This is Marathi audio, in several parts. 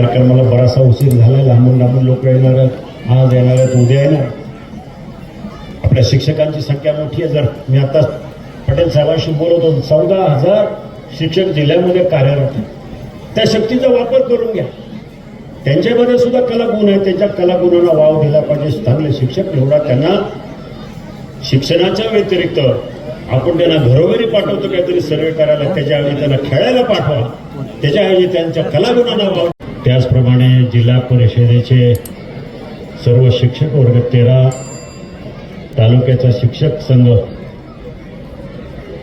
कार्यक्रमाला बराचसा उशीर झाला लांबून लांबून लोक येणार आहेत. आज येणार आहेत उद्या येणार आपल्या शिक्षकांची संख्या मोठी आहे. जर मी आता पटेल साहेबांशी बोलत होतो चौदा हजार शिक्षक जिल्ह्यामध्ये कार्यरत आहेत. त्या शक्तीचा वापर करून घ्या. त्यांच्यामध्ये सुद्धा कलागुण आहे त्यांच्या कलागुणांना वाव दिला पाहिजे. चांगले शिक्षक एवढा त्यांना शिक्षणाच्या व्यतिरिक्त आपण त्यांना घरोघरी पाठवतो काहीतरी सर्वे करायला त्याच्याऐवजी त्यांना खेळायला पाठवा. त्याच्याऐवजी त्यांच्या कलागुणांना वाव त्याचप्रमाणे जिल्हा परिषदेचे सर्व शिक्षक वर्ग तेरा तालुक्याचा शिक्षक संघ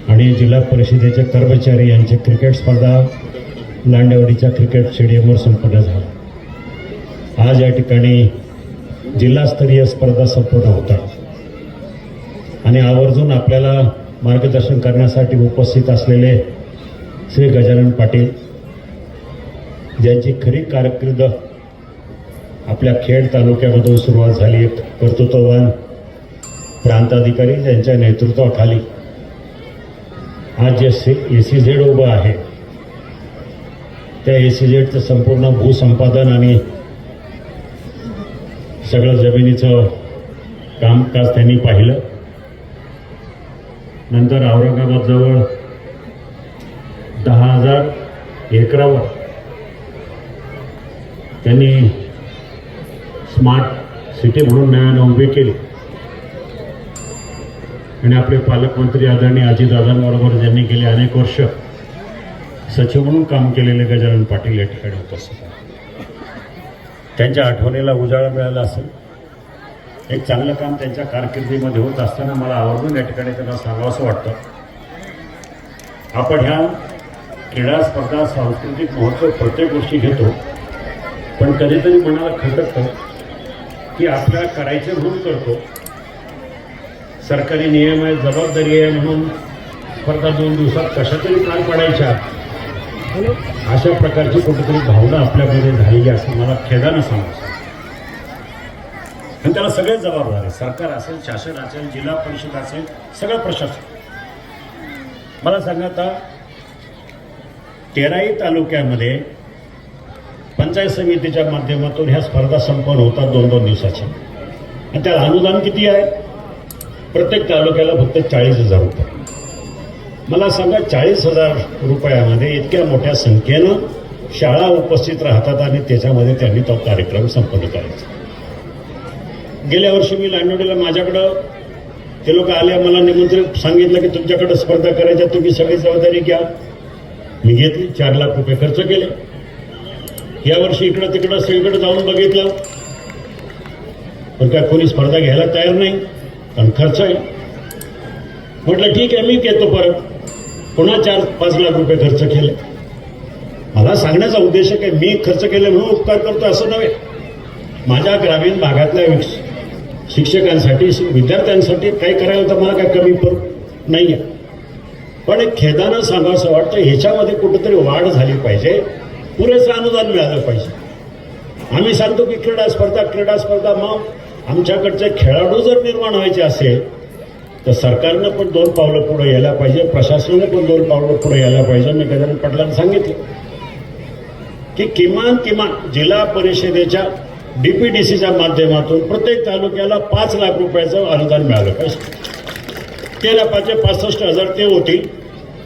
आणि जिल्हा परिषदेचे कर्मचारी यांची क्रिकेट स्पर्धा लांडेवाडीच्या क्रिकेट स्टेडियमवर संपन्न झाला. आज या ठिकाणी जिल्हास्तरीय स्पर्धा संपन्न होतात. आणि आवर्जून आपल्याला मार्गदर्शन करण्यासाठी उपस्थित असलेले श्री गजानन पाटील ज्यांची खरी कारकीर्द आपल्या खेड तालुक्यामधून सुरुवात झाली आहे कर्तृत्ववान प्रांताधिकारी ज्यांच्या नेतृत्वाखाली आज जे सी ए सी झेड उभं आहे त्या ए सी झेडचं संपूर्ण भूसंपादन आणि सगळं जमिनीचं कामकाज त्यांनी पाहिलं. नंतर औरंगाबादजवळ दहा हजार एकरावर त्यांनी स्मार्ट सिटी म्हणून नव्यानं उभी केली. आणि आपले पालकमंत्री आदरणीय अजितदादांबरोबर ज्यांनी गेले अनेक वर्ष सचिव म्हणून काम केलेले गजानन पाटील या ठिकाणी उपस्थित आहेत. त्यांच्या आठवणीला उजाळा मिळाला असेल. एक चांगलं काम त्यांच्या कारकिर्दीमध्ये होत असताना मला आवर्जून या ठिकाणी त्यांना सांगावंसं वाटतं. आपण ह्या क्रीडा स्पर्धा सांस्कृतिक महोत्सव प्रत्येक गोष्टी घेतो. पण कधीतरी मनाला खटकतं की आपल्याला करायचे म्हणून करतो. सरकारी नियम आहे जबाबदारी आहे म्हणून स्पर्धा दोन दिवसात कशा तरी पार पाडायच्या. अशा प्रकारची कुठेतरी भावना आपल्यामध्ये झालेली असं मला खेदानं सांगायचं आणि त्याला सगळेच जबाबदार आहे सरकार असेल शासन असेल जिल्हा परिषद असेल सगळं प्रशासन. मला सांगा आता तेराई तालुक्यामध्ये पंचायत समितीच्या माध्यमातून ह्या स्पर्धा संपन्न होतात दोन दोन दिवसाच्या. आणि त्याला अनुदान किती आहे? प्रत्येक तालुक्याला फक्त चाळीस हजार रुपये. मला सांगा चाळीस हजार रुपयामध्ये इतक्या मोठ्या संख्येनं शाळा उपस्थित राहतात आणि त्याच्यामध्ये त्यांनी तो कार्यक्रम संपन्न करायचा. गेल्या वर्षी मी लांडोडीला माझ्याकडं ते लोक आले मला निमंत्रित सांगितलं की तुमच्याकडे स्पर्धा करायच्या तुम्ही सगळी जबाबदारी घ्या. मी घेतली चार लाख रुपये खर्च केले. या वर्षी इकडं तिकडं सगळीकडे जाऊन बघितलं. पण काय कोणी स्पर्धा घ्यायला तयार नाही कारण खर्च आहे. म्हटलं ठीक आहे मी घेतो परत. पुन्हा चार पाच लाख रुपये खर्च केले. मला सांगण्याचा उद्देश काय मी खर्च केले म्हणून उपकार करतो असं नव्हे. माझ्या ग्रामीण भागातल्या शिक्षकांसाठी विद्यार्थ्यांसाठी काय करायला तर मला काय कमी पडत नाही आहे पण एक खेदानं सांगावं वाटतं ह्याच्यामध्ये कुठंतरी वाढ झाली पाहिजे. पुरेसं अनुदान मिळालं पाहिजे. आम्ही सांगतो की क्रीडा स्पर्धा क्रीडा स्पर्धा मग आमच्याकडचे खेळाडू जर निर्माण व्हायचे असेल तर सरकारनं पण दोन पावलं पुढे यायला पाहिजे प्रशासनानं पण दोन पावलं पुढे यायला पाहिजे मी गजानन पाटलांना सांगितलं. की किमान किमान जिल्हा परिषदेच्या डीपीडीसीच्या माध्यमातून प्रत्येक तालुक्याला पाच लाख रुपयाचं अनुदान मिळालं पाहिजे. तेरा पाचशे पासष्ट हजार ते होतील.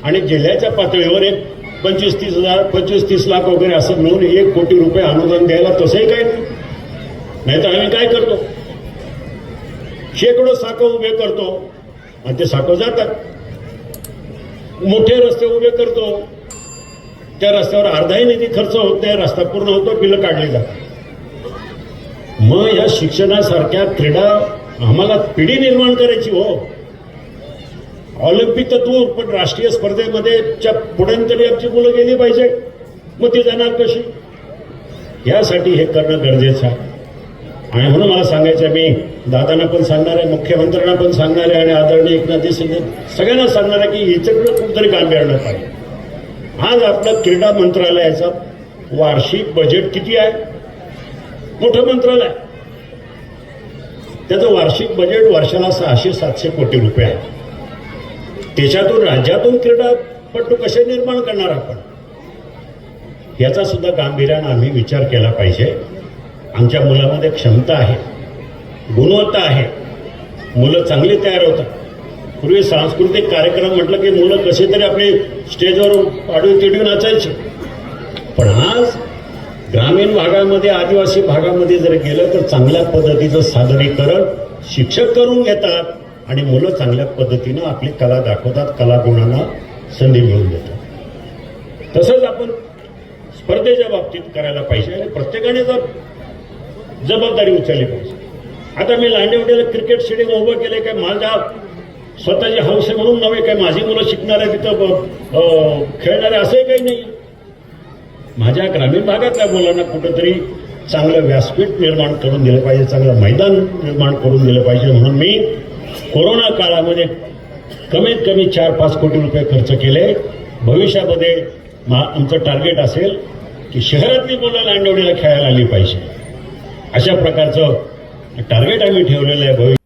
आणि जिल्ह्याच्या पातळीवर एक पंचवीस तीस हजार पंचवीस तीस लाख वगैरे असं मिळून एक कोटी रुपये अनुदान द्यायला तसंही काही नाही. तर आम्ही काय करतो? शेकडो साखं उभे करतो आणि ते साखं जातात. मोठे रस्ते उभे करतो. त्या रस्त्यावर अर्धाही निधी खर्च होत नाही रस्ता पूर्ण होतो बिलं काढली जातात. मग या शिक्षणासारख्या क्रीडा आम्हाला पिढी निर्माण करायची हो. ऑलिम्पिक तर पण राष्ट्रीय स्पर्धेमध्ये च्या तरी आमची मुलं गेली पाहिजे. मग ती जाणार कशी? यासाठी हे करणं गरजेचं आहे. आणि म्हणून मला सांगायचं आहे, मी दादांना पण सांगणार आहे मुख्यमंत्र्यांना पण सांगणार आहे आणि आदरणीय एकनाथ शिंदे सगळ्यांना सांगणार आहे की याच्याकडे कुठेतरी काम आणलं पाहिजे. आज आपलं क्रीडा मंत्रालयाचं वार्षिक बजेट किती आहे? मोठं मंत्रालय. त्याचं वार्षिक बजेट वर्षाला सहाशे सातशे कोटी रुपये आहे. त्याच्यातून राज्यातून क्रीडापटू कसे निर्माण करणार आपण? याचा सुद्धा गांभीर्यानं आम्ही विचार केला पाहिजे. आमच्या मुलामध्ये क्षमता आहे गुणवत्ता आहे. मुलं चांगली तयार होतात. पूर्वी सांस्कृतिक कार्यक्रम म्हटलं की मुलं कसे तरी आपले स्टेजवर आडवी तिडवी नाचायचे. पण आज ग्रामीण भागामध्ये आदिवासी भागामध्ये जर गेलं तर चांगल्या पद्धतीचं सादरीकरण शिक्षक करून घेतात. आणि मुलं चांगल्या पद्धतीनं आपली कला दाखवतात कलागुणांना संधी मिळून देतात. तसंच आपण स्पर्धेच्या बाबतीत करायला पाहिजे आणि प्रत्येकाने जर जबाबदारी उचलली पाहिजे. आता मी लांडेवडीला क्रिकेट स्टेडियम उभं केले काय माझ्या स्वतःची हौस आहे म्हणून नव्हे काय माझी मुलं शिकणार आहे तिथं खेळणारे असंही काही नाही. माझ्या ग्रामीण भागातल्या मुलांना कुठंतरी चांगलं व्यासपीठ निर्माण करून दिलं पाहिजे चांगलं मैदान निर्माण करून दिलं पाहिजे म्हणून मी कोरोना काळामध्ये कमीत कमी चार पाच कोटी रुपये खर्च केले. भविष्यामध्ये मा आमचं टार्गेट असेल की शहरातली मुलं लांडवडीला खेळायला आली पाहिजे. अशा प्रकारचं टार्गेट आम्ही ठेवलेलं आहे. भविष्य